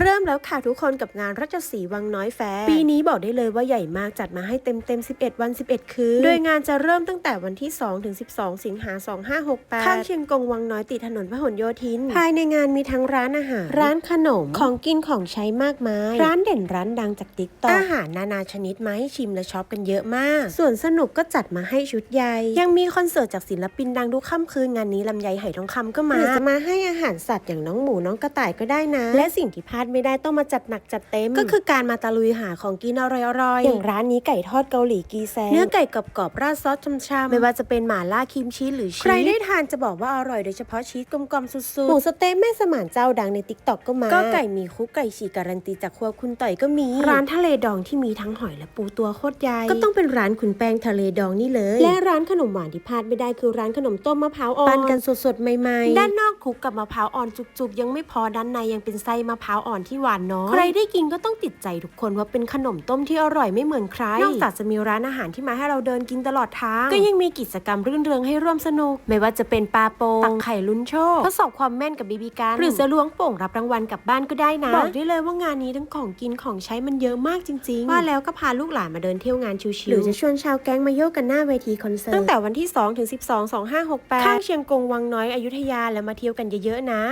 เริ่มแล้วค่ะทุกคนกับงานราชสีห์วังน้อยแฟร์ปีนี้บอกได้เลยว่าใหญ่มากจัดมาให้เต็มเต็มๆ11 วัน 11 คืน โดยงานจะเริ่มตั้งแต่วันที่ 2 ถึง 12 สิงหา 2568 ข้างเชียงกงวังน้อยติดถนนพหลโยธิน ภายในงานมีทั้งร้านอาหาร ร้านขนม ของกินของใช้มากมาย ร้านเด่นร้านดังจากติ๊กต็อกอาหารนานาชนิดมาให้ชิมและช็อปกันเยอะมาก ส่วนสนุกก็จัดมาให้ชุดใหญ่ ยังมีคอนเสิร์ตจากศิลปินดังทุกค่ำคืนงานนี้ลำไยไหทองคำก็มาหรือจะมาให้อาหารสัตว์อย่างน้องหมูน้องกระต่ายก็ได้นะ และสิ่งที่พลาดไม่ได้ต้องมาจัดหนักจัดเต็ม ก็คือการมาตะลุยหาของกินอร่อยๆอย่างร้านนี้ไก่ทอดเกาหลีกีแซงเนื้อไก่กรอบๆราดซอสช่ำๆไม่ว่าจะเป็นหม่าล่าครีมชีสหรือชีสใครได้ทานจะบอกว่าอร่อยโดยเฉพาะชีสกลมๆสุดๆหมูสะเต๊ะแม่สมานเจ้าดังในติ๊กต็อกก็มาก็ไก่มีคุกไก่ฉีกการันตีจากครัวคุณต่อยก็มี ร้านทะเลดองที่มีทั้งหอยและปูตัวโคตรใหญ่ก็ต้องเป็นร้านคุณแป้งทะเลดองนี่เลย และร้านขนมหวานที่พลาดไม่ได้คือร้านขนมต้มมะพร้าวอ่อนปั้นกันสดๆใหม่ๆด้านนอกคลุกกับมะพร้าวอ่อนจุกๆ ยังไม่พอด้านในยังเป็นไส้มะพร้าวอ่อนที่หวานน้อยใครได้กินก็ต้องติดใจทุกคนว่าเป็นขนมต้มที่อร่อยไม่เหมือนใคร นอกจากจะมีร้านอาหารที่มาให้เราเดินกินตลอดทาง ก็ยังมีกิจกรรมรื่นเริงให้ร่วมสนุก ไม่ว่าจะเป็นปาโปงตักไข่ลุ้นโชคทดสอบความแม่นกับบีบีกันหรือจะล้วงโป่งรับรางวัลกลับบ้านก็ได้นะบอกได้เลยว่างานนี้ทั้งของกินของใช้มันเยอะมากจริงๆ ว่าแล้วก็พาลูกหลานมาเดินเที่ยวงานชิวๆหรือจะชวนชาวแก๊งมาโยกกันหน้าเวทีคอนเสิร์ตตั้งแต่วันที่2ถึง12 2568ข้างเชียงกงวังน้อยอยุธยาแล้วมาเที่ยวกันเยอะๆนะ